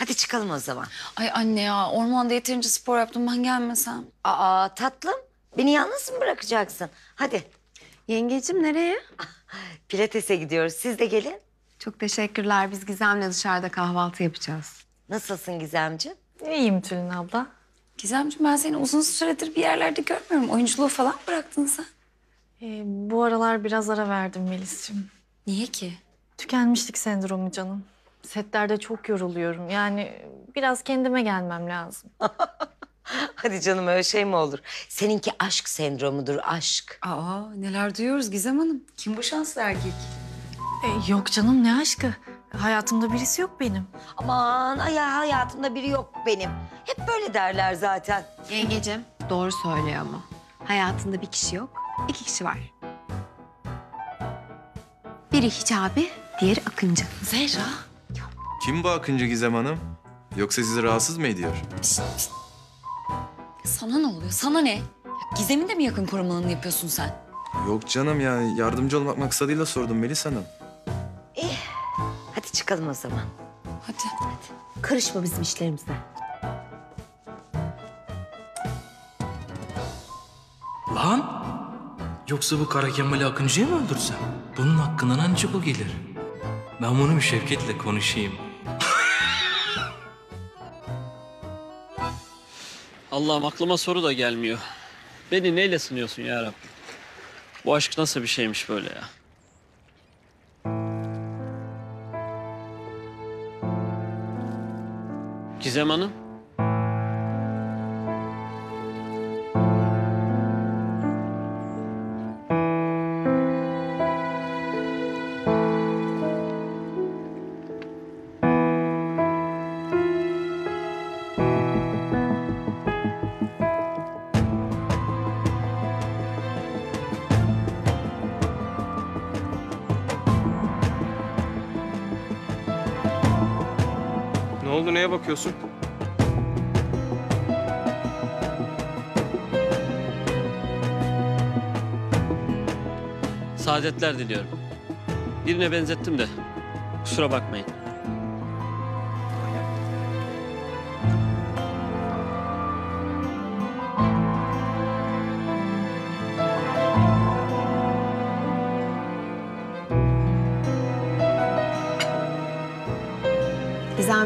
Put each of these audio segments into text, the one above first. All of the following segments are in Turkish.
Hadi çıkalım o zaman. Ay anne ya ormanda yeterince spor yaptım ben gelmesem. Aa tatlım. Beni yalnız mı bırakacaksın? Hadi. Yengecim nereye? Pilates'e gidiyoruz. Siz de gelin. Çok teşekkürler. Biz Gizem'le dışarıda kahvaltı yapacağız. Nasılsın Gizemciğim? İyiyim Tülin abla. Gizemciğim ben seni uzun süredir bir yerlerde görmüyorum. Oyunculuğu falan bıraktın sen. Ee, bu aralar biraz ara verdim Melis'ciğim. Niye ki? Tükenmişlik sendromu canım. Setlerde çok yoruluyorum. Yani biraz kendime gelmem lazım. Hadi canım öyle şey mi olur? Seninki aşk sendromudur aşk. Aa neler duyuyoruz Gizem Hanım. Kim bu şanslı erkek? Ee, yok canım ne aşkı. Hayatımda birisi yok benim. Aman ay hayatımda biri yok benim. Hep böyle derler zaten. Yengecim doğru söylüyor ama. Hayatında bir kişi yok, iki kişi var. Biri Hicabi, diğeri Akıncı. Zehra. Kim bu Akıncı Gizem Hanım? Yoksa sizi rahatsız mı ediyor? Sana ne oluyor? Sana ne? Gizem'in de mi yakın korumalığını yapıyorsun sen? Yok canım ya yardımcı olmak maksadıyla sordum Melis Hanım. Hadi çıkalım o zaman. Hadi. Karışma bizim işlerimize. Lan! Yoksa bu Kara Kemal'i Akıncı'yı mı öldürsem? Bunun hakkından ancak o gelir. Ben bunu bir Şevket'le konuşayım. Allah'ım aklıma soru da gelmiyor. Beni neyle sınıyorsun ya Rabbim? Bu aşk nasıl bir şeymiş böyle ya? Gizem Hanım. Oldu neye bakıyorsun? Saadetler diliyorum. Birine benzettim de. Kusura bakmayın.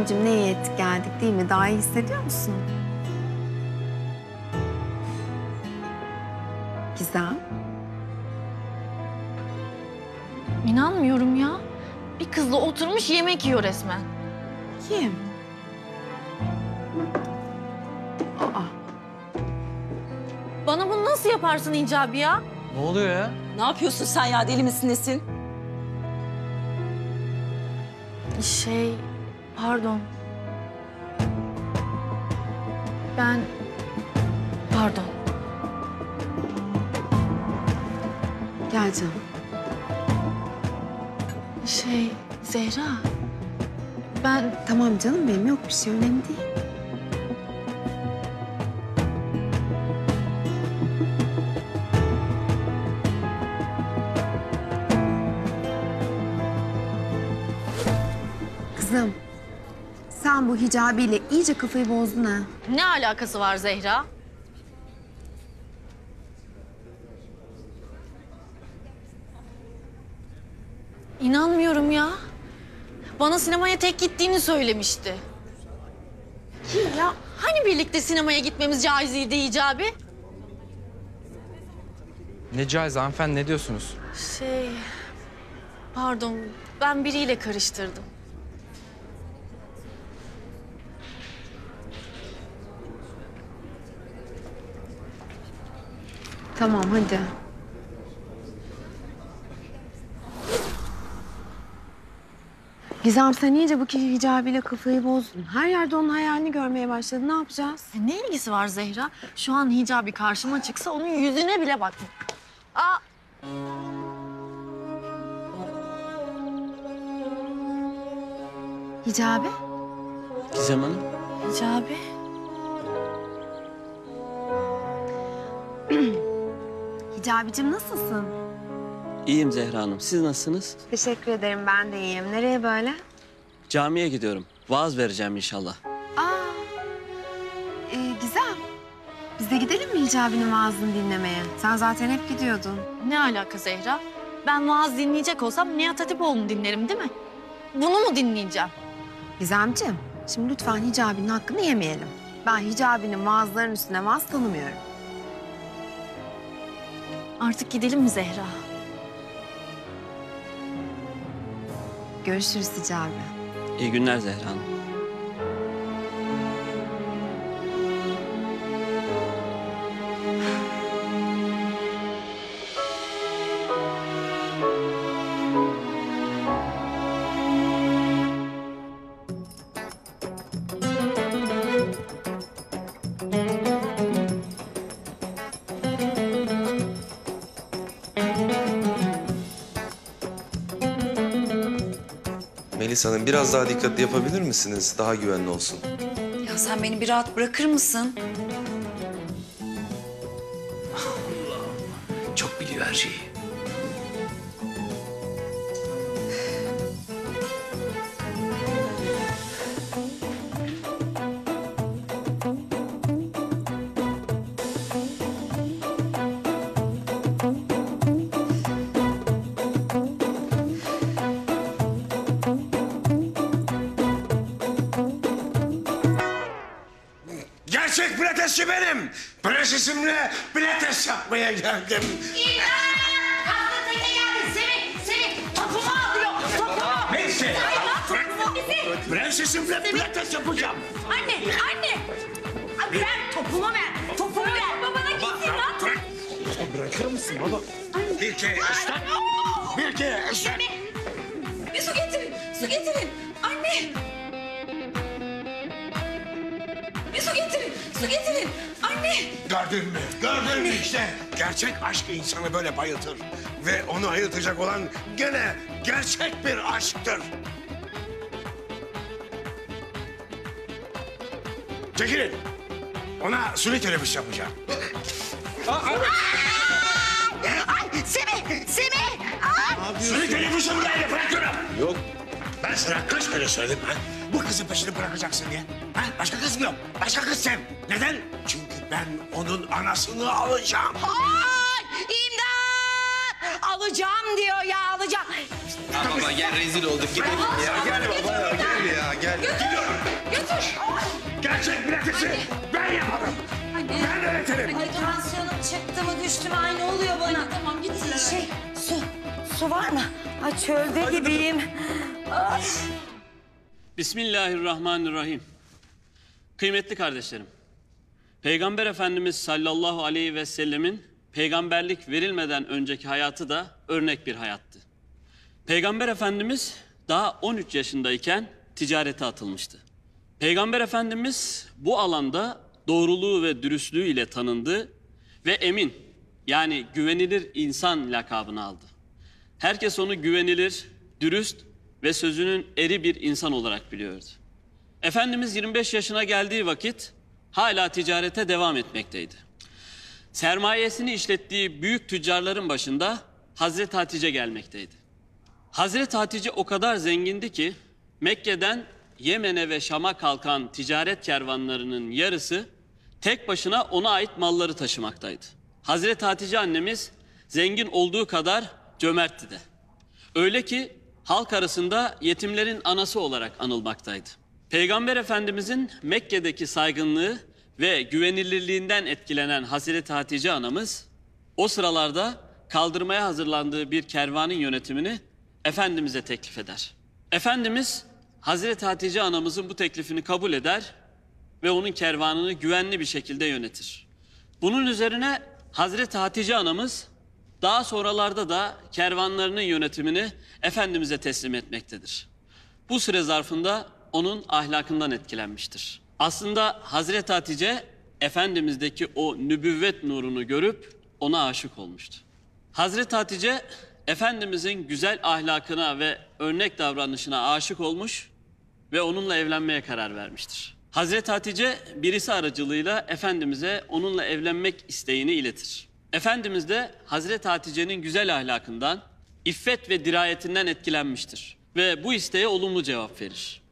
Gizemcim ne iyi ettik geldik değil mi? Daha iyi hissediyor musun? Gizem. İnanmıyorum ya. Bir kızla oturmuş yemek yiyor resmen. Kim? Aa, Bana bunu nasıl yaparsın İcabi ya? Ne oluyor ya? Ne yapıyorsun sen ya deli misin nesin? Şey, pardon. Ben, pardon. gel. Şey, Zehra. Ben Tamam canım benim yok bir şey önemli değil. Sen bu hicabiyle iyice kafayı bozdun ha. ne alakası var Zehra? İnanmıyorum ya. Bana sinemaya tek gittiğini söylemişti. Ya hani birlikte sinemaya gitmemiz caiziydi Hicabi? Ne caiz hanımefendi ne diyorsunuz? Şey, pardon ben biriyle karıştırdım. Tamam hadi. Gizem sen iyice bu hicabiyle kafayı bozdun. Her yerde onun hayalini görmeye başladın. Ne yapacağız? E, Ne ilgisi var Zehra? Şu an Hicabi karşıma çıksa onun yüzüne bile bakmam. Aa, Hicabi? Gizem Hanım. Hicabi. Hicabicim nasılsın? İyiyim Zehra Hanım. Siz nasılsınız? Teşekkür ederim ben de iyiyim. Nereye böyle? Camiye gidiyorum. Vaaz vereceğim inşallah. Aa, e, Gizem. Biz de gidelim mi Hicabi'nin vaazını dinlemeye? Sen zaten hep gidiyordun. Ne alaka Zehra? Ben vaaz dinleyecek olsam Nihat Hatipoğlu'nu dinlerim değil mi? Bunu mu dinleyeceğim? Gizemciğim, şimdi lütfen Hicabi'nin hakkını yemeyelim. Ben Hicabi'nin vaazlarının üstüne vaaz tanımıyorum. Artık gidelim mi Zehra? Görüşürüz Hicabi. İyi günler Zehra Hanım. Melis Hanım biraz daha dikkatli yapabilir misiniz? Daha güvenli olsun. Ya sen beni bir rahat bırakır mısın? Gerçek pilatesçi benim. Prensesimle pilates yapmaya geldim. Kalktı teke geldi. Semih, Semih topumu alıyor. Topumu. Neyse. Topumu bizi. Prensesimle pilates yapacağım. Anne, anne. Ver topumu ver. Topumu ver. Babana gitsin lan. Bırak. Bırakır mısın baba? Bir kere ıslat. Bir kere ıslat. Bir su getirin, su getirin. Anne. Su getirin. Anne. Gördün mü? Gördün mü işte? Gerçek aşk insanı böyle bayıltır. Ve onu ayıltacak olan gene gerçek bir aşktır. Çekilin. Ona suni teneffüs yapacağım. Ay Semih, Semih. Ay. Suni teneffüsü buraya bırakıyorum. Yok. Ben sana kaç kere söyledim ha? Bu kızın peşini bırakacaksın diye. Ha? Başka kız mı yok? Başka kız sev. Neden? Çünkü ben onun anasını alacağım. Ay imdat. Alacağım diyor ya alacağım. baba gel rezil olduk gidelim ya. Gel baba ya gel ya gel. Götür. Gerçek pilatesi ben yaparım. Ben öğretirim. Ay tansiyonum çıktı mı düştü mü ay ne oluyor bana? Tamam git Şey, su, su var mı? Ha çölde gibiyim. Ay. Bismillahirrahmanirrahim. Kıymetli kardeşlerim. Peygamber Efendimiz sallallahu aleyhi ve sellemin peygamberlik verilmeden önceki hayatı da örnek bir hayattı. Peygamber Efendimiz daha 13 yaşındayken ticarete atılmıştı. Peygamber Efendimiz bu alanda doğruluğu ve dürüstlüğü ile tanındı ve emin yani güvenilir insan lakabını aldı. Herkes onu güvenilir, dürüst ve sözünün eri bir insan olarak biliyordu. Efendimiz 25 yaşına geldiği vakit hala ticarete devam etmekteydi. Sermayesini işlettiği büyük tüccarların başında Hazreti Hatice gelmekteydi. Hazreti Hatice o kadar zengindi ki Mekke'den Yemen'e ve Şam'a kalkan ticaret kervanlarının yarısı tek başına ona ait malları taşımaktaydı. Hazreti Hatice annemiz zengin olduğu kadar cömertti de. Öyle ki halk arasında yetimlerin anası olarak anılmaktaydı. Peygamber Efendimizin Mekke'deki saygınlığı ve güvenilirliğinden etkilenen Hazreti Hatice anamız o sıralarda kaldırmaya hazırlandığı bir kervanın yönetimini Efendimiz'e teklif eder. Efendimiz Hazreti Hatice anamızın bu teklifini kabul eder ve onun kervanını güvenli bir şekilde yönetir. Bunun üzerine Hazreti Hatice anamız daha sonralarda da kervanlarının yönetimini Efendimiz'e teslim etmektedir. Bu süre zarfında onun ahlakından etkilenmiştir. Aslında Hazreti Hatice Efendimiz'deki o nübüvvet nurunu görüp ona aşık olmuştu. Hazreti Hatice Efendimiz'in güzel ahlakına ve örnek davranışına aşık olmuş ve onunla evlenmeye karar vermiştir. Hazreti Hatice birisi aracılığıyla Efendimiz'e onunla evlenmek isteğini iletir. Efendimiz de Hazreti Hatice'nin güzel ahlakından, iffet ve dirayetinden etkilenmiştir ve bu isteğe olumlu cevap verir.